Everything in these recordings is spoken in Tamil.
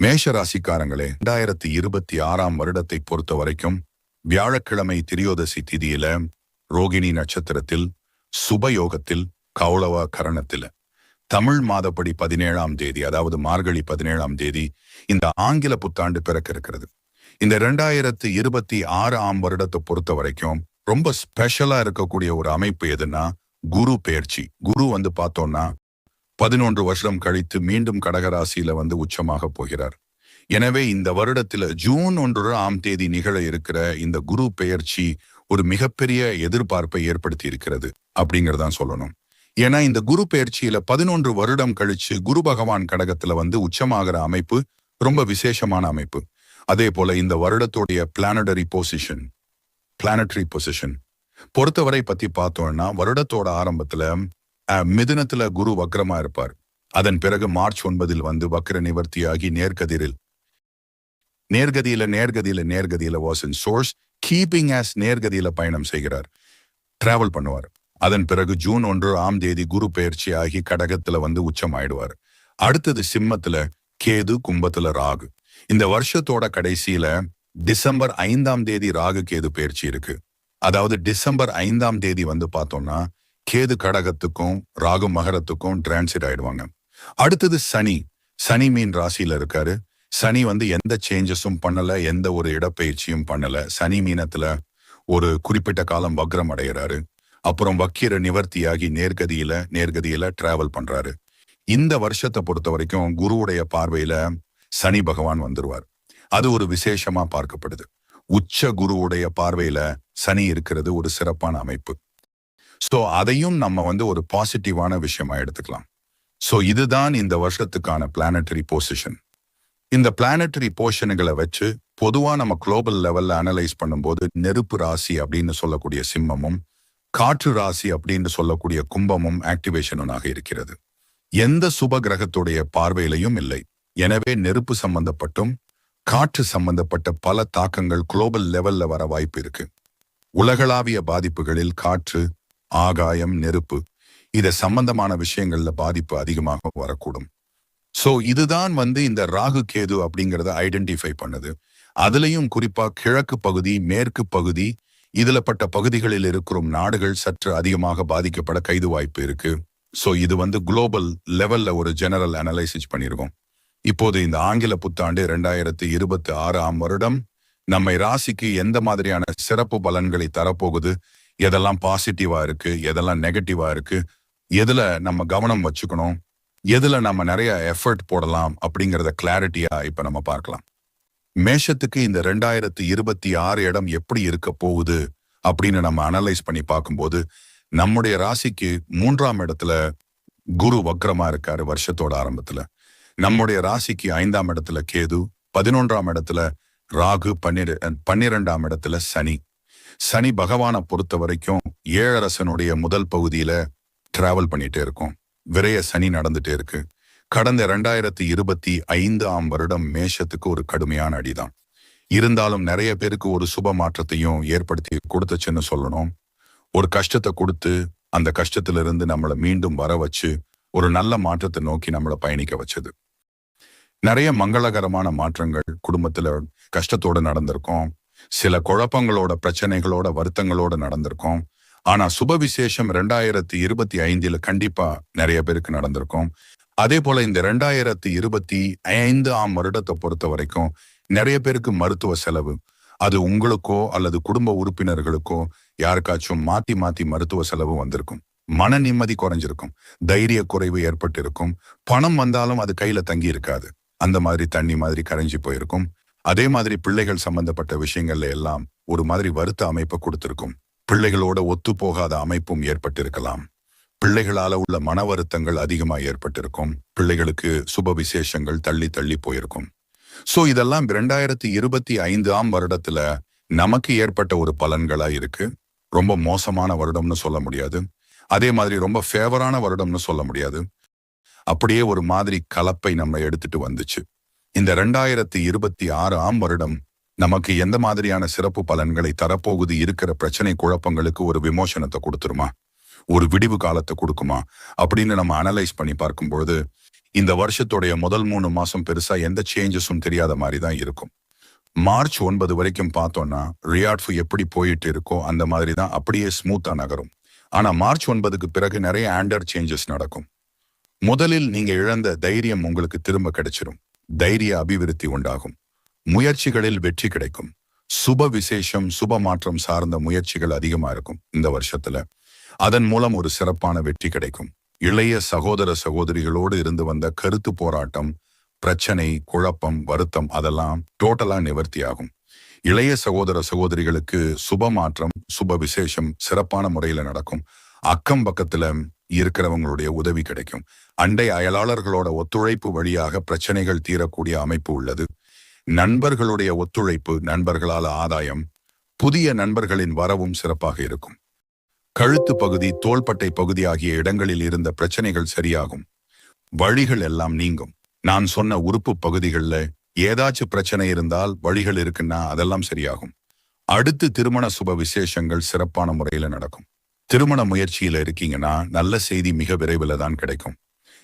மேஷ ராசிக்காரங்களே ரெண்டாயிரத்தி இருபத்தி ஆறாம் வருடத்தை பொறுத்த வரைக்கும் வியாழக்கிழமை திரியோதசி திதியில ரோகிணி நட்சத்திரத்தில் சுபயோகத்தில் கௌளவ கரணத்தில். தமிழ் மாதப்படி பதினேழாம் தேதி அதாவது மார்கழி பதினேழாம் தேதி இந்த ஆங்கில புத்தாண்டு பிறக்க இருக்கிறது. இந்த ரெண்டாயிரத்து இருபத்தி ஆறு ஆம் வருடத்தை பொறுத்த வரைக்கும் ரொம்ப ஸ்பெஷலா இருக்கக்கூடிய ஒரு அமைப்பு எதுன்னா குரு பெயர்ச்சி. குரு வந்து பார்த்தோம்னா பதினொன்று வருஷம் கழித்து மீண்டும் கடகராசியில வந்து உச்சமாக போகிறார். எனவே இந்த வருடத்துல ஜூன் ஒன்று ஆம் தேதி நிகழ இருக்கிற இந்த குரு பெயர்ச்சி ஒரு மிகப்பெரிய எதிர்பார்ப்பை ஏற்படுத்தி இருக்கிறது அப்படிங்கறதான் சொல்லணும். ஏன்னா இந்த குரு பெயர்ச்சியில பதினொன்று வருடம் கழிச்சு குரு பகவான் கடகத்துல வந்து உச்சமாகிற அமைப்பு ரொம்ப விசேஷமான அமைப்பு. அதே போல இந்த வருடத்துடைய பிளானடரி பொசிஷன் பிளானட்டரி பொசிஷன் பொறுத்தவரை பத்தி பார்த்தோம்னா வருடத்தோட ஆரம்பத்துல மிதுனத்துல குரு வக்ரமா இருப்பார். அதன் பிறகு மார்ச் ஒன்பதில் வந்து வக்ர நிவர்த்தியாகி நேர்கதிரில் நேர்கதியில நேர்கதியில நேர்கதியில was in source keeping as நேர்கதியில பயணம் செய்கிறார். டிராவல் பண்ணுவார். அதன் பிறகு ஜூன் ஒன்று ஆம் தேதி குரு பெயர்ச்சி ஆகி கடகத்துல வந்து உச்சம் ஆயிடுவார் அடுத்தது சிம்மத்துல கேது கும்பத்துல ராகு. இந்த வருஷத்தோட கடைசியில டிசம்பர் ஐந்தாம் தேதி ராகு கேது பெயர்ச்சி இருக்கு. அதாவது டிசம்பர் ஐந்தாம் தேதி வந்து பார்த்தோம்னா கேது கடகத்துக்கும் ராகு மகரத்துக்கும் டிரான்சிட் ஆயிடுவாங்க. அடுத்தது சனி. சனி மீன் ராசியில இருக்காரு. சனி வந்து எந்த சேஞ்சஸும் பண்ணல எந்த ஒரு இடப்பெயர்ச்சியும் பண்ணல. சனி மீனத்துல ஒரு குறிப்பிட்ட காலம் வக்ரம் அடைகிறாரு அப்புறம் வக்கீர நிவர்த்தியாகி நேர்கதியில நேர்கதியில டிராவல் பண்றாரு. இந்த வருஷத்தை பொறுத்த வரைக்கும் குருவுடைய பார்வையில சனி பகவான் வந்துருவார். அது ஒரு விசேஷமா பார்க்கப்படுது. உச்ச குருவுடைய பார்வையில சனி இருக்கிறது ஒரு சிறப்பான அமைப்பு. சோ அதையும் நம்ம வந்து ஒரு பாசிட்டிவான விஷயமா எடுத்துக்கலாம். சோ இதுதான் இந்த வருஷத்துக்கான பிளானட்டரி பொசிஷன் இந்த பிளானட்டரி போர்ஷன்களை வச்சு பொதுவா நம்ம குளோபல் லெவல்ல அனலைஸ் பண்ணும்போது நெருப்பு ராசி அப்படின்னு சொல்லக்கூடிய சிம்மமும் காற்று ராசி அப்படின்னு சொல்லக்கூடிய கும்பமும் ஆக்டிவேஷனாக இருக்கிறது. எந்த சுப கிரகத்துடைய பார்வையிலையும் இல்லை. எனவே நெருப்பு சம்பந்தப்பட்டும் காற்று சம்பந்தப்பட்ட பல தாக்கங்கள் குளோபல் லெவல்ல வர வாய்ப்பு இருக்கு. உலகளாவிய பாதிப்புகளில் காற்று ஆகாயம் நெருப்பு இத சம்பந்தமான விஷயங்கள்ல பாதிப்பு அதிகமாக வரக்கூடும். சோ இதுதான் வந்து இந்த ராகு கேது அப்படிங்கறத ஐடென்டிஃபை பண்ணுது. அதுலயும் குறிப்பா கிழக்கு பகுதி மேற்கு பகுதி இதுல பட்ட பகுதிகளில் இருக்கிற நாடுகள் சற்று அதிகமாக பாதிக்கப்பட கைது வாய்ப்பு இருக்கு. சோ இது வந்து குளோபல் லெவல்ல ஒரு ஜெனரல் அனலைசிஸ் பண்ணிருக்கோம். இப்போது இந்த ஆங்கில புத்தாண்டு இரண்டாயிரத்தி இருபத்தி ஆறாம் வருடம் நம்மை ராசிக்கு எந்த மாதிரியான சிறப்பு பலன்களை தரப்போகுது? எதெல்லாம் பாசிட்டிவா இருக்கு எதெல்லாம் நெகட்டிவா இருக்கு எதுல நம்ம கவனம் வச்சுக்கணும் எதுல நம்ம நிறைய எஃபர்ட் போடலாம் அப்படிங்கிறத கிளாரிட்டியா இப்ப நம்ம பார்க்கலாம். மேஷத்துக்கு இந்த ரெண்டாயிரத்தி இருபத்தி ஆறு இடம் எப்படி இருக்க போகுது அப்படின்னு நம்ம அனலைஸ் பண்ணி பார்க்கும்போது நம்முடைய ராசிக்கு மூன்றாம் இடத்துல குரு வக்ரமா இருக்காரு வருஷத்தோட ஆரம்பத்துல. நம்முடைய ராசிக்கு ஐந்தாம் இடத்துல கேது பதினொன்றாம் இடத்துல ராகு பன்னிர பன்னிரெண்டாம் இடத்துல சனி. சனி பகவானை பொறுத்த வரைக்கும் ஏழரசனுடைய முதல் பகுதியில டிராவல் பண்ணிட்டே இருக்கும். விரைய சனி நடந்துட்டே இருக்கு. கடந்த ரெண்டாயிரத்தி இருபத்தி ஐந்தாம் வருடம் மேஷத்துக்கு ஒரு கடுமையான அடிதான். இருந்தாலும் நிறைய பேருக்கு ஒரு சுப மாற்றத்தையும் ஏற்படுத்தி கொடுத்துச்சுன்னு சொல்லணும். ஒரு கஷ்டத்தை கொடுத்து அந்த கஷ்டத்திலிருந்து நம்மளை மீண்டும் வர வச்சு ஒரு நல்ல மாற்றத்தை நோக்கி நம்மளை பயணிக்க வச்சது. நிறைய மங்களகரமான மாற்றங்கள் குடும்பத்துல கஷ்டத்தோடு நடந்திருக்கும். சில குழப்பங்களோட பிரச்சனைகளோட வருத்தங்களோட நடந்திருக்கும். ஆனா சுப விசேஷம் ரெண்டாயிரத்தி இருபத்தி ஐந்துல கண்டிப்பா நிறைய பேருக்கு நடந்திருக்கும். அதே போல இந்த ரெண்டாயிரத்தி இருபத்தி ஐந்து ஆம் வருடத்தை பொறுத்த வரைக்கும் நிறைய பேருக்கு மருத்துவ செலவு. அது உங்களுக்கோ அல்லது குடும்ப உறுப்பினர்களுக்கோ யாருக்காச்சும் மாத்தி மாத்தி மருத்துவ செலவு வந்திருக்கும். மன நிம்மதி குறைஞ்சிருக்கும். தைரிய குறைவு ஏற்பட்டிருக்கும். பணம் வந்தாலும் அது கையில தங்கி இருக்காது அந்த மாதிரி தண்ணி மாதிரி கரைஞ்சி போயிருக்கும். அதே மாதிரி பிள்ளைகள் சம்பந்தப்பட்ட விஷயங்கள்ல எல்லாம் ஒரு மாதிரி வருத்த அமைப்பை கொடுத்திருக்கும். பிள்ளைகளோட ஒத்து போகாத அமைப்பும் ஏற்பட்டிருக்கலாம். பிள்ளைகளால உள்ள மன வருத்தங்கள் அதிகமா ஏற்பட்டிருக்கும். பிள்ளைகளுக்கு சுப விசேஷங்கள் தள்ளி தள்ளி போயிருக்கும். சோ இதெல்லாம் இரண்டாயிரத்தி இருபத்தி ஐந்தாம் வருடத்துல நமக்கு ஏற்பட்ட ஒரு பலன்களா இருக்கு. ரொம்ப மோசமான வருடம்னு சொல்ல முடியாது. அதே மாதிரி ரொம்ப ஃபேவரான வருடம்னு சொல்ல முடியாது. அப்படியே ஒரு மாதிரி கலப்பை நம்ம எடுத்துட்டு வந்துச்சு. இந்த ரெண்டாயிரத்தி இருபத்தி ஆறு ஆம் வருடம் நமக்கு எந்த மாதிரியான சிறப்பு பலன்களை தரப்போகுது இருக்கிற பிரச்சனை குழப்பங்களுக்கு ஒரு விமோசனத்தை கொடுத்துருமா? ஒரு விடிவு காலத்தை கொடுக்குமா? அப்படின்னு நம்ம அனலைஸ் பண்ணி பார்க்கும்பொழுது இந்த வருஷத்துடைய முதல் மூணு மாசம் பெருசா எந்த சேஞ்சஸும் தெரியாத மாதிரி தான் இருக்கும். மார்ச் ஒன்பது வரைக்கும் பார்த்தோம்னா ரியாட்ஃபு எப்படி போயிட்டு இருக்கோ அந்த மாதிரி தான் அப்படியே ஸ்மூத்தா நகரும். ஆனா மார்ச் ஒன்பதுக்கு பிறகு நிறைய ஆண்டர் சேஞ்சஸ் நடக்கும். முதலில் நீங்க இழந்த தைரியம் உங்களுக்கு திரும்ப கிடைச்சிரும். தைரிய அபிவிருத்தி உண்டாகும். முயற்சிகளில் வெற்றி கிடைக்கும். சுப விசேஷம் சுப மாற்றம் சார்ந்த முயற்சிகள் அதிகமா இருக்கும் இந்த வருஷத்துல. அதன் மூலம் ஒரு சிறப்பான வெற்றி கிடைக்கும். இளைய சகோதர சகோதரிகளோடு இருந்து வந்த கருத்து போராட்டம் பிரச்சனை குழப்பம் வருத்தம் அதெல்லாம் டோட்டலா நிவர்த்தியாகும் இளைய சகோதர சகோதரிகளுக்கு சுப மாற்றம் சுப விசேஷம் சிறப்பான முறையில நடக்கும். அக்கம் பக்கத்துல இருக்கிறவங்களுடைய உதவி கிடைக்கும். அண்டை அயலாளர்களோட ஒத்துழைப்பு வழியாக பிரச்சனைகள் தீரக்கூடிய அமைப்பு உள்ளது. நண்பர்களுடைய ஒத்துழைப்பு நண்பர்களால ஆதாயம் புதிய நண்பர்களின் வரவும் சிறப்பாக இருக்கும். கழுத்து பகுதி தோள்பட்டை பகுதி ஆகிய இடங்களில் இருந்த பிரச்சனைகள் சரியாகும். வழிகள் எல்லாம் நீங்கும். நான் சொன்ன உறுப்பு பகுதிகளில் ஏதாச்சும் பிரச்சனை இருந்தால் வழிகள் இருக்குன்னா அதெல்லாம் சரியாகும். அடுத்து திருமண சுப விசேஷங்கள் சிறப்பான முறையில நடக்கும். திருமண முயற்சியில இருக்கீங்கன்னா நல்ல செய்தி மிக விரைவில் தான் கிடைக்கும்.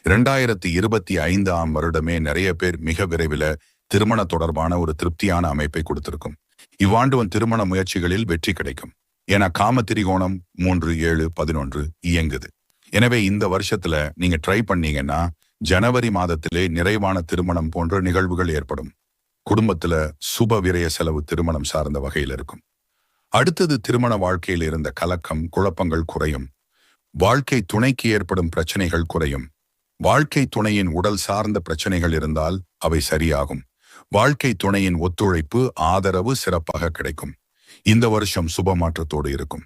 இரண்டாயிரத்தி இருபத்தி ஐந்தாம் வருடமே நிறைய பேர் மிக விரைவில் திருமண தொடர்பான ஒரு திருப்தியான அமைப்பை கொடுத்திருக்கும். இவ்வாண்டு திருமண முயற்சிகளில் வெற்றி கிடைக்கும். ஏன்னா காம திரிகோணம் மூன்று ஏழு பதினொன்று இயங்குது. எனவே இந்த வருஷத்துல நீங்க ட்ரை பண்ணீங்கன்னா ஜனவரி மாதத்திலே நிறைவான திருமணம் போன்ற நிகழ்வுகள் ஏற்படும். குடும்பத்துல சுப விரய செலவு திருமணம் சார்ந்த வகையில் இருக்கும். அடுத்தது திருமண வாழ்க்கையில் இருந்த கலக்கம் குழப்பங்கள் குறையும். வாழ்க்கை துணைக்கு ஏற்படும் பிரச்சனைகள் குறையும். வாழ்க்கை துணையின் உடல் சார்ந்த பிரச்சனைகள் இருந்தால் அவை சரியாகும். வாழ்க்கை துணையின் ஒத்துழைப்பு ஆதரவு சிறப்பாக கிடைக்கும். இந்த வருஷம் சுப மாற்றத்தோடு இருக்கும்.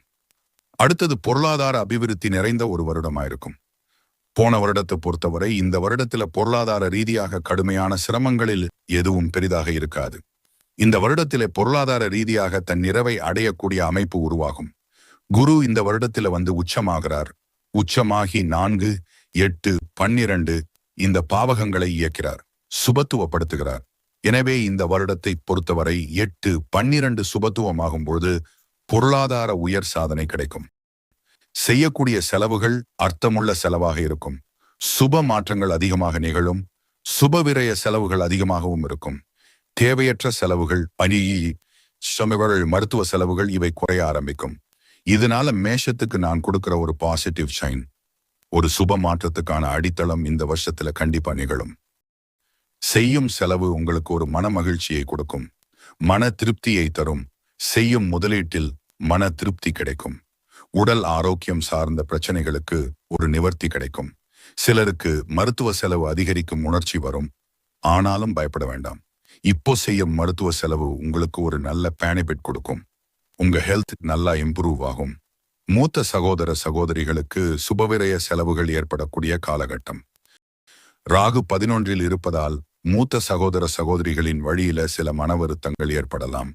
அடுத்தது பொருளாதார அபிவிருத்தி நிறைந்த ஒரு வருடமாயிருக்கும். போன வருடத்தை பொறுத்தவரை இந்த வருடத்துல பொருளாதார ரீதியாக கடுமையான சிரமங்களில் எதுவும் பெரிதாக இருக்காது. இந்த வருடத்திலே பொருளாதார ரீதியாக தன் நிறைவை அடையக்கூடிய அமைப்பு உருவாகும். குரு இந்த வருடத்தில வந்து உச்சமாகிறார். உச்சமாகி நான்கு எட்டு பன்னிரண்டு இந்த பாவகங்களை இயக்கிறார். சுபத்துவப்படுத்துகிறார். எனவே இந்த வருடத்தை பொறுத்தவரை எட்டு பன்னிரண்டு சுபத்துவமாகும் பொழுது பொருளாதார உயர் சாதனை கிடைக்கும். செய்யக்கூடிய செலவுகள் அர்த்தமுள்ள செலவாக இருக்கும். சுப மாற்றங்கள் அதிகமாக நிகழும். சுப விரய செலவுகள் அதிகமாகவும் இருக்கும். தேவையற்ற செலவுகள் பணி சுமைகள் மருத்துவ செலவுகள் இவை குறைய ஆரம்பிக்கும். இதனால மேஷத்துக்கு நான் கொடுக்கிற ஒரு பாசிட்டிவ் சைன் ஒரு சுப மாற்றத்துக்கான அடித்தளம் இந்த வருஷத்துல கண்டிப்பா நிகழும். செய்யும் செலவு உங்களுக்கு ஒரு மன மகிழ்ச்சியை கொடுக்கும். மன திருப்தியை தரும். செய்யும் முதலீட்டில் மன திருப்தி கிடைக்கும். உடல் ஆரோக்கியம் சார்ந்த பிரச்சனைகளுக்கு ஒரு நிவர்த்தி கிடைக்கும். சிலருக்கு மருத்துவ செலவு அதிகரிக்கும் உணர்ச்சி வரும். ஆனாலும் பயப்பட வேண்டாம். இப்போ செய்யும் மருத்துவ செலவு உங்களுக்கு ஒரு நல்ல பேனிபிட் கொடுக்கும். உங்க ஹெல்த் நல்லா இம்ப்ரூவ் ஆகும். மூத்த சகோதர சகோதரிகளுக்கு சுபவிரய செலவுகள் ஏற்படக்கூடிய காலகட்டம். ராகு பதினொன்றில் இருப்பதால் மூத்த சகோதர சகோதரிகளின் வழியில சில மன வருத்தங்கள் ஏற்படலாம்.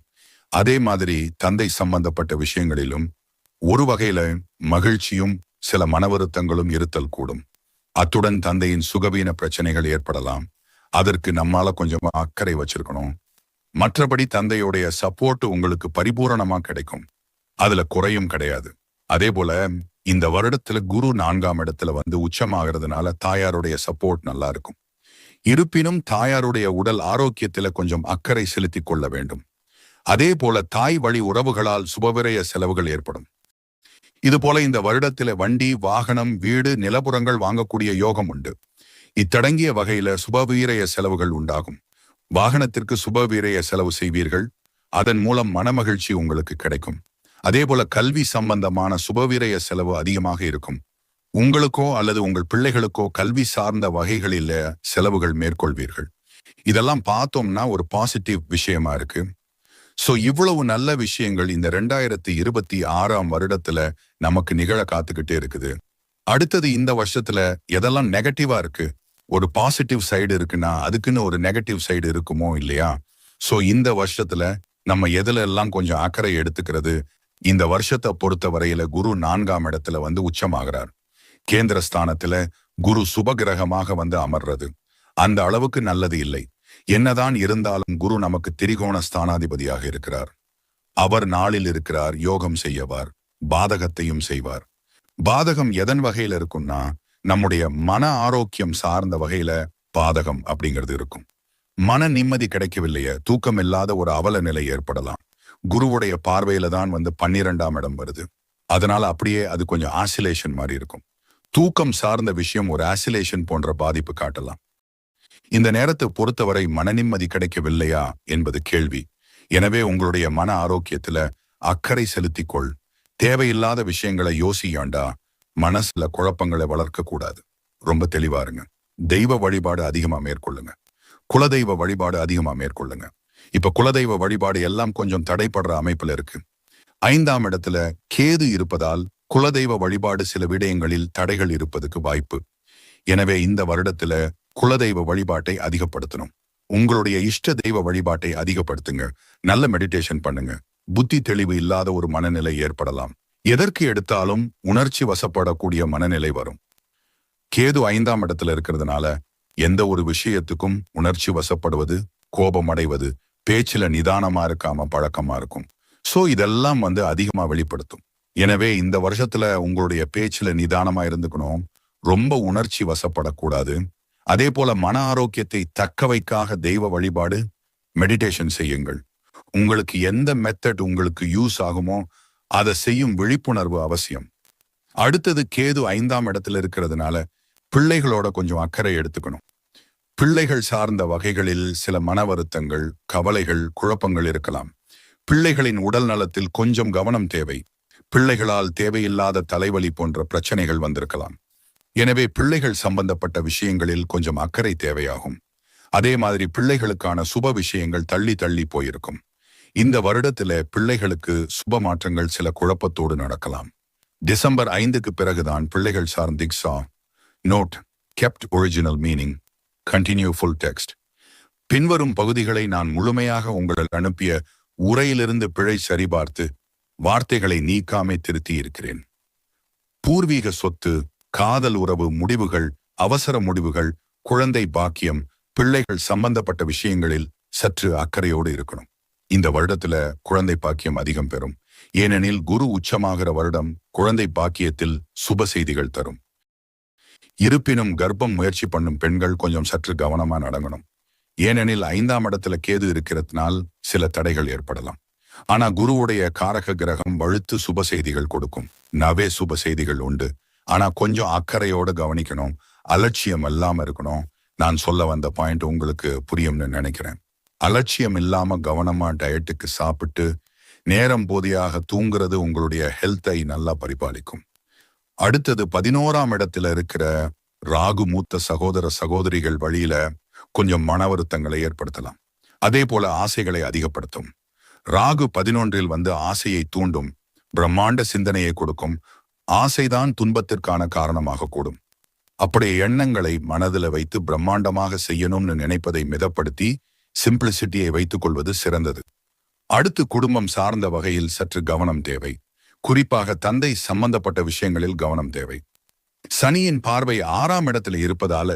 அதே மாதிரி தந்தை சம்பந்தப்பட்ட விஷயங்களிலும் ஒரு வகையில மகிழ்ச்சியும் சில மன வருத்தங்களும் இருத்தல் கூடும். அத்துடன் தந்தையின் சுகவீன பிரச்சனைகள் ஏற்படலாம். அதற்கு நம்மால கொஞ்சம் அக்கறை வச்சிருக்கணும். மற்றபடி தந்தையுடைய சப்போர்ட் உங்களுக்கு பரிபூரணமா கிடைக்கும். அதுல குறையும் கிடையாது. அதே போல இந்த வருடத்துல குரு நான்காம் இடத்துல வந்து உச்சமாகிறதுனால தாயாருடைய சப்போர்ட் நல்லா இருக்கும். இருப்பினும் தாயாருடைய உடல் ஆரோக்கியத்தில கொஞ்சம் அக்கறை செலுத்திக் கொள்ள வேண்டும். அதே போல தாய் வழி உறவுகளால் சுபவிரய செலவுகள் ஏற்படும். இது போல இந்த வருடத்தில வண்டி வாகனம் வீடு நிலப்புறங்கள் வாங்கக்கூடிய யோகம் உண்டு. இத்தடங்கிய வகையில சுபவீரய செலவுகள் உண்டாகும். வாகனத்திற்கு சுபவீரய செலவு செய்வீர்கள். அதன் மூலம் மனமகிழ்ச்சி உங்களுக்கு கிடைக்கும். அதே போல கல்வி சம்பந்தமான சுபவீரய செலவு அதிகமாக இருக்கும். உங்களுக்கோ அல்லது உங்கள் பிள்ளைகளுக்கோ கல்வி சார்ந்த வகைகளில் செலவுகள் மேற்கொள்வீர்கள். இதெல்லாம் பார்த்தோம்னா ஒரு பாசிட்டிவ் விஷயமா இருக்கு. சோ இவ்வளவு நல்ல விஷயங்கள் இந்த ரெண்டாயிரத்தி இருபத்தி ஆறாம் வருடத்துல நமக்கு நிகழ காத்துக்கிட்டே இருக்குது. அடுத்தது இந்த வருஷத்துல எதெல்லாம் நெகட்டிவா இருக்கு? ஒரு பாசிட்டிவ் சைடு இருக்குன்னா அதுக்குன்னு ஒரு நெகட்டிவ் சைடு இருக்குமோ இல்லையா? சோ இந்த வருஷத்துல நம்ம எதுல எல்லாம் கொஞ்சம் அக்கறை எடுத்துக்கிறது? இந்த வருஷத்தை பொறுத்த வரையில குரு நான்காம் இடத்துல வந்து உச்சமாகிறார். கேந்திர ஸ்தானத்துல குரு சுபகிரகமாக வந்து அமர்றது. அந்த அளவுக்கு நல்லது இல்லை. என்னதான் இருந்தாலும் குரு நமக்கு திரிகோண ஸ்தானாதிபதியாக இருக்கிறார். அவர் நாளில் இருக்கிறார் யோகம் செய்யவார் பாதகத்தையும் செய்வார். பாதகம் எதன் வகையில இருக்கும்னா நம்முடைய மன ஆரோக்கியம் சார்ந்த வகையில பாதகம் அப்படிங்கிறது இருக்கும். மன நிம்மதி கிடைக்கவில்லையே தூக்கம் இல்லாத ஒரு அவல நிலை ஏற்படலாம். குருவுடைய பார்வையில தான் வந்து பன்னிரெண்டாம் இடம் வருது. அதனால அப்படியே அது கொஞ்சம் ஆசிலேஷன் மாதிரி இருக்கும். தூக்கம் சார்ந்த விஷயம் ஒரு ஆசிலேஷன் போன்ற பாதிப்பு காட்டலாம். இந்த நேரத்தை பொறுத்தவரை மன நிம்மதி கிடைக்கவில்லையா என்பது கேள்வி. எனவே உங்களுடைய மன ஆரோக்கியத்துல அக்கறை செலுத்திக்கொள். தேவையில்லாத விஷயங்களை யோசியாண்டா மனசுல குழப்பங்களை வளர்க்க கூடாது. ரொம்ப தெளிவா இருங்க. தெய்வ வழிபாடு அதிகமா மேற்கொள்ளுங்க. குலதெய்வ வழிபாடு அதிகமா மேற்கொள்ளுங்க. இப்ப குலதெய்வ வழிபாடு எல்லாம் கொஞ்சம் தடைப்படுற அமைப்புல இருக்கு. ஐந்தாம் இடத்துல கேது இருப்பதால் குலதெய்வ வழிபாடு சில விடயங்களில் தடைகள் இருப்பதுக்கு வாய்ப்பு. எனவே இந்த வருடத்துல குலதெய்வ வழிபாட்டை அதிகப்படுத்தணும். உங்களுடைய இஷ்ட தெய்வ வழிபாட்டை அதிகப்படுத்துங்க. நல்ல மெடிடேஷன் பண்ணுங்க. புத்தி தெளிவு இல்லாத ஒரு மனநிலை ஏற்படலாம். எதற்கு எடுத்தாலும் உணர்ச்சி வசப்படக்கூடிய மனநிலை வரும். கேது ஐந்தாம் இடத்துல இருக்கிறதுனால எந்த ஒரு விஷயத்துக்கும் உணர்ச்சி வசப்படுவது கோபம் அடைவது பேச்சுல நிதானமா இருக்காம பழக்கமா இருக்கும். சோ இதெல்லாம் வந்து அதிகமா வெளிப்படுத்தும். எனவே இந்த வருஷத்துல உங்களுடைய பேச்சுல நிதானமா இருந்துக்கணும். ரொம்ப உணர்ச்சி வசப்படக்கூடாது. அதே போல மன ஆரோக்கியத்தை தக்க வைக்காக தெய்வ வழிபாடு மெடிடேஷன் செய்யுங்கள். உங்களுக்கு எந்த மெத்தட் உங்களுக்கு யூஸ் ஆகுமோ அதை செய்யும் விழிப்புணர்வு அவசியம். அடுத்தது கேது ஐந்தாம் இடத்துல இருக்கிறதுனால பிள்ளைகளோட கொஞ்சம் அக்கறை எடுத்துக்கணும். பிள்ளைகள் சார்ந்த வகைகளில் சில மன வருத்தங்கள் கவலைகள் குழப்பங்கள் இருக்கலாம். பிள்ளைகளின் உடல் நலத்தில் கொஞ்சம் கவனம் தேவை. பிள்ளைகளால் தேவையில்லாத தலைவலி போன்ற பிரச்சனைகள் வந்திருக்கலாம். எனவே பிள்ளைகள் சம்பந்தப்பட்ட விஷயங்களில் கொஞ்சம் அக்கறை தேவையாகும். அதே மாதிரி பிள்ளைகளுக்கான சுப விஷயங்கள் தள்ளி தள்ளி போயிருக்கும். இந்த வருடத்துல பிள்ளைகளுக்கு சுப மாற்றங்கள் சில குழப்பத்தோடு நடக்கலாம். டிசம்பர் ஐந்துக்கு பிறகுதான் பிள்ளைகள் சார்ந்த திக்ஸா note kept original meaning continue full text பின்வரும் பகுதிகளை நான் முழுமையாக உங்களுக்கு அனுப்பிய உரையிலிருந்து பிழை சரிபார்த்து வார்த்தைகளை நீக்காமே திருத்தி இருக்கிறேன். பூர்வீக சொத்து காதல் உறவு முடிவுகள் அவசர முடிவுகள் குழந்தை பாக்கியம் பிள்ளைகள் சம்பந்தப்பட்ட விஷயங்களில் சற்று அக்கறையோடு இருக்கணும். இந்த வருடத்துல குழந்தை பாக்கியம் அதிகம் பெறும் ஏனெனில் குரு உச்சமாகிற வருடம் குழந்தை பாக்கியத்தில் சுப செய்திகள் தரும். இருப்பினும் கர்ப்பம் முயற்சி பண்ணும் பெண்கள் கொஞ்சம் சற்று கவனமா நடங்கணும். ஏனெனில் ஐந்தாம் இடத்துல கேது இருக்கிறதுனால் சில தடைகள் ஏற்படலாம். ஆனா குருவுடைய காரக கிரகம் வழுத்து சுப செய்திகள் கொடுக்கும். நவே சுப செய்திகள் உண்டு. ஆனா கொஞ்சம் அக்கறையோட கவனிக்கணும். அலட்சியம் இல்லாம இருக்கணும். நான் சொல்ல வந்த பாயிண்ட் உங்களுக்கு புரியும்னு நினைக்கிறேன். அலட்சியம் இல்லாம கவனமா டயட்டுக்கு சாப்பிட்டு நேரம் போதியாக தூங்குறது உங்களுடைய ஹெல்த்தை நல்லா பரிபாலிக்கும். அடுத்தது பதினோராம் இடத்துல இருக்கிற ராகு மூத்த சகோதர சகோதரிகள் வழியில கொஞ்சம் மன வருத்தங்களை ஏற்படுத்தலாம். அதே போல ஆசைகளை அதிகப்படுத்தும். ராகு பதினொன்றில் வந்து ஆசையை தூண்டும் பிரம்மாண்ட சிந்தனையை கொடுக்கும் ஆசைதான் துன்பத்திற்கான காரணமாக கூடும். அப்படி எண்ணங்களை மனதில் வைத்து பிரம்மாண்டமாக செய்யணும்னு நினைப்பதை மிதப்படுத்தி சிம்பிளிசிட்டியை வைத்துக் கொள்வது சிறந்தது. அடுத்து குடும்பம் சார்ந்த வகையில் சற்று கவனம் தேவை. குறிப்பாக தந்தை சம்பந்தப்பட்ட விஷயங்களில் கவனம் தேவை. சனியின் பார்வை ஆறாம் இடத்துல இருப்பதால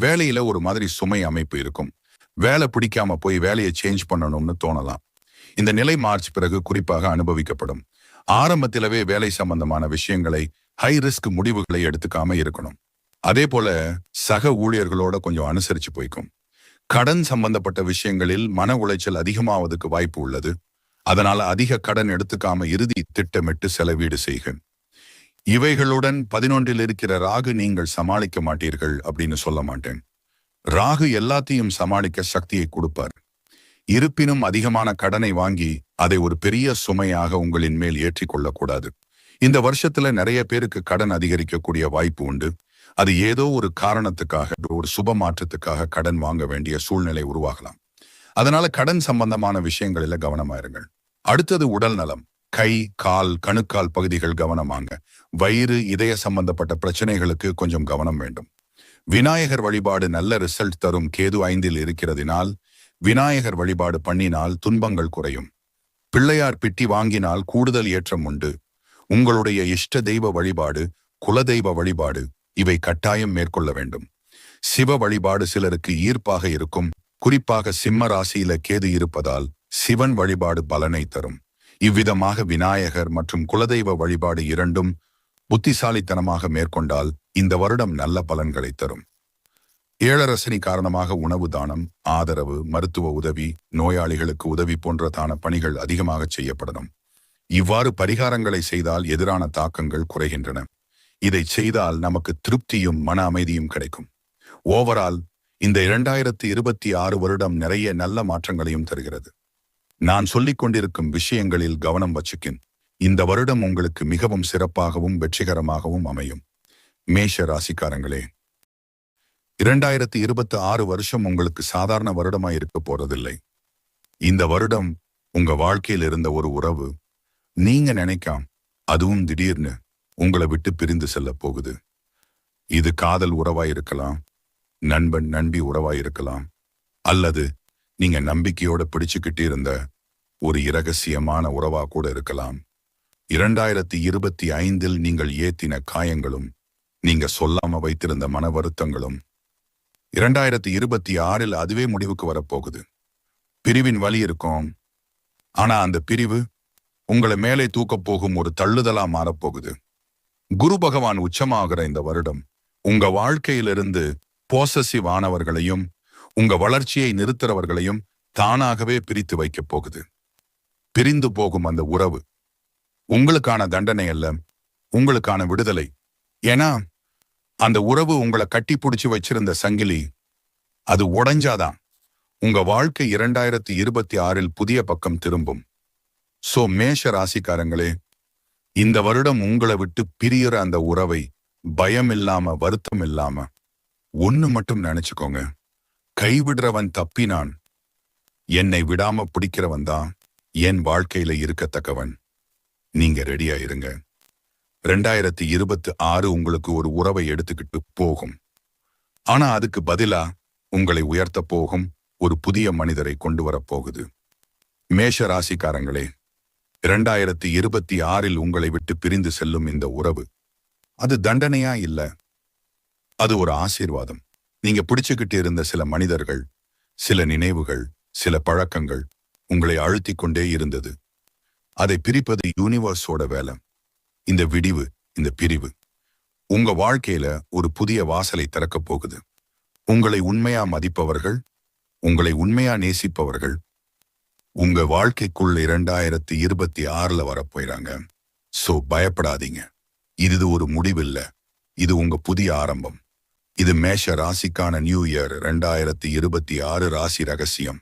வேலையில ஒரு மாதிரி சுமை அமைப்பு இருக்கும். வேலை பிடிக்காம போய் வேலையை சேஞ்ச் பண்ணணும்னு தோணலாம். இந்த நிலை மார்ச் பிறகு குறிப்பாக அனுபவிக்கப்படும். ஆரம்பத்திலவே வேலை சம்பந்தமான விஷயங்களை ஹை ரிஸ்க் முடிவுகளை எடுத்துக்காம இருக்கணும். அதே போல சக ஊழியர்களோட கொஞ்சம் அனுசரிச்சு போய்க்கும். கடன் சம்பந்தப்பட்ட விஷயங்களில் மன உளைச்சல் அதிகமாவதுக்கு வாய்ப்பு உள்ளது. அதனால அதிக கடன் எடுத்துக்காம இறுதி திட்டமிட்டு செலவீடு செய்க. இவைகளுடன் பதினொன்றில் இருக்கிற ராகு நீங்கள் சமாளிக்க மாட்டீர்கள் அப்படின்னு சொல்ல மாட்டேன். ராகு எல்லாத்தையும் சமாளிக்க சக்தியை கொடுப்பார். இருப்பினும் அதிகமான கடனை வாங்கி அதை ஒரு பெரிய சுமையாக உங்களின் மேல் ஏற்றிக்கொள்ளக்கூடாது. இந்த வருஷத்துல நிறைய பேருக்கு கடன் அதிகரிக்கக்கூடிய வாய்ப்பு உண்டு. அது ஏதோ ஒரு காரணத்துக்காக ஒரு சுப மாற்றத்துக்காக கடன் வாங்க வேண்டிய சூழ்நிலை உருவாகலாம். அதனால கடன் சம்பந்தமான விஷயங்களில கவனமா இருங்கள் அடுத்தது உடல் நலம். கை கால் கணுக்கால் பகுதிகள் கவனமாங்க. வயிறு இதய சம்பந்தப்பட்ட பிரச்சனைகளுக்கு கொஞ்சம் கவனம் வேண்டும். விநாயகர் வழிபாடு நல்ல ரிசல்ட் தரும் கேது ஐந்தில் இருக்கிறதினால் விநாயகர் வழிபாடு பண்ணினால் துன்பங்கள் குறையும். பிள்ளையார் பிட்டி வாங்கினால் கூடுதல் ஏற்றம் உண்டு. உங்களுடைய இஷ்ட தெய்வ வழிபாடு குலதெய்வ வழிபாடு இவை கட்டாயம் மேற்கொள்ள வேண்டும். சிவ வழிபாடு சிலருக்கு ஈர்ப்பாக இருக்கும். குறிப்பாக சிம்ம ராசியில கேது இருப்பதால் சிவன் வழிபாடு பலனை தரும். இவ்விதமாக விநாயகர் மற்றும் குலதெய்வ வழிபாடு இரண்டும் புத்திசாலித்தனமாக மேற்கொண்டால் இந்த வருடம் நல்ல பலன்களை தரும். ஏழரசனி காரணமாக உணவு தானம் ஆதரவு மருத்துவ உதவி நோயாளிகளுக்கு உதவி போன்ற தான பணிகள் அதிகமாக செய்யப்படணும். இவ்வாறு பரிகாரங்களை செய்தால் எதிரான தாக்கங்கள் குறைகின்றன. இதை செய்தால் நமக்கு திருப்தியும் மன அமைதியும் கிடைக்கும். ஓவரால் இந்த இரண்டாயிரத்தி இருபத்தி ஆறு வருடம் நிறைய நல்ல மாற்றங்களையும் தருகிறது. நான் சொல்லிக் கொண்டிருக்கும் விஷயங்களில் கவனம் வச்சுக்கின். இந்த வருடம் உங்களுக்கு மிகவும் சிறப்பாகவும் வெற்றிகரமாகவும் அமையும். மேஷ ராசிக்காரங்களே. இரண்டாயிரத்தி இருபத்தி ஆறு வருஷம் உங்களுக்கு சாதாரண வருடமா இருக்க போறதில்லை. இந்த வருடம் உங்க வாழ்க்கையில் இருந்த ஒரு உறவு. நீங்க நினைக்காம் அதுவும் திடீர்னு. உங்களை விட்டு பிரிந்து செல்ல போகுது. இது காதல் உறவா இருக்கலாம் நண்பன் நண்பி உறவா இருக்கலாம் அல்லது நீங்க நம்பிக்கையோட பிடிச்சுக்கிட்டு இருந்த ஒரு இரகசியமான உறவா கூட இருக்கலாம். இரண்டாயிரத்தி இருபத்தி ஐந்தில் நீங்கள் ஏத்தின காயங்களும் நீங்க சொல்லாம வைத்திருந்த மன வருத்தங்களும் இரண்டாயிரத்தி இருபத்தி ஆறில் அதுவே முடிவுக்கு வரப்போகுது. பிரிவின் வழி இருக்கும். ஆனா அந்த பிரிவு உங்களை மேலே தூக்கப் போகும் ஒரு தள்ளுதலா மாறப்போகுது. குரு பகவான் உச்சமாகிற இந்த வருடம் உங்க வாழ்க்கையிலிருந்து போசசிவ் ஆனவர்களையும் உங்க வளர்ச்சியை நிறுத்துறவர்களையும் தானாகவே பிரித்து வைக்கப் போகுது. பிரிந்து போகும் அந்த உறவு உங்களுக்கான தண்டனை அல்ல உங்களுக்கான விடுதலை. ஏன்னா அந்த உறவு உங்களை கட்டி பிடிச்சி வச்சிருந்த சங்கிலி அது உடைஞ்சாதான் உங்க வாழ்க்கை இரண்டாயிரத்தி இருபத்தி ஆறில் புதிய பக்கம் திரும்பும். சோ மேஷ ராசிக்காரங்களே இந்த வருடம் உங்களை விட்டு பிரியிற அந்த உறவை பயம் இல்லாம வருத்தம் இல்லாம ஒண்ணு மட்டும் நினைச்சுக்கோங்க. கைவிடுறவன் தப்பினான். என்னை விடாம பிடிக்கிறவன் தான் என் வாழ்க்கையில இருக்கத்தக்கவன். நீங்க ரெடியா இருங்க. ரெண்டாயிரத்தி இருபத்தி ஆறு உங்களுக்கு ஒரு உறவை எடுத்துக்கிட்டு போகும். ஆனா அதுக்கு பதிலா உங்களை உயர்த்த போகும் ஒரு புதிய மனிதரை கொண்டு வரப் போகுது. மேஷ ராசிக்காரங்களே இரண்டாயிரத்தி இருபத்தி ஆறில் உங்களை விட்டு பிரிந்து செல்லும் இந்த உறவு அது தண்டனையா இல்ல? அது ஒரு ஆசீர்வாதம். நீங்க பிடிச்சுக்கிட்டு இருந்த சில மனிதர்கள் சில நினைவுகள் சில பழக்கங்கள் உங்களை அழுத்திக் கொண்டே இருந்தது. அதை பிரிப்பது யூனிவர்ஸோட வேலை. இந்த விடிவு இந்த பிரிவு உங்க வாழ்க்கையில ஒரு புதிய வாசலை திறக்கப் போகுது. உங்களை உண்மையா மதிப்பவர்கள் உங்களை உண்மையா நேசிப்பவர்கள் உங்க வாழ்க்கைக்குள்ள இரண்டாயிரத்தி இருபத்தி ஆறுல வரப்போயிறாங்க. சோ பயப்படாதீங்க. இது ஒரு முடிவில்ல. இது உங்க புதிய ஆரம்பம். இது மேஷ ராசிக்கான நியூ இயர் ரெண்டாயிரத்தி இருபத்தி ஆறு ராசி ரகசியம்.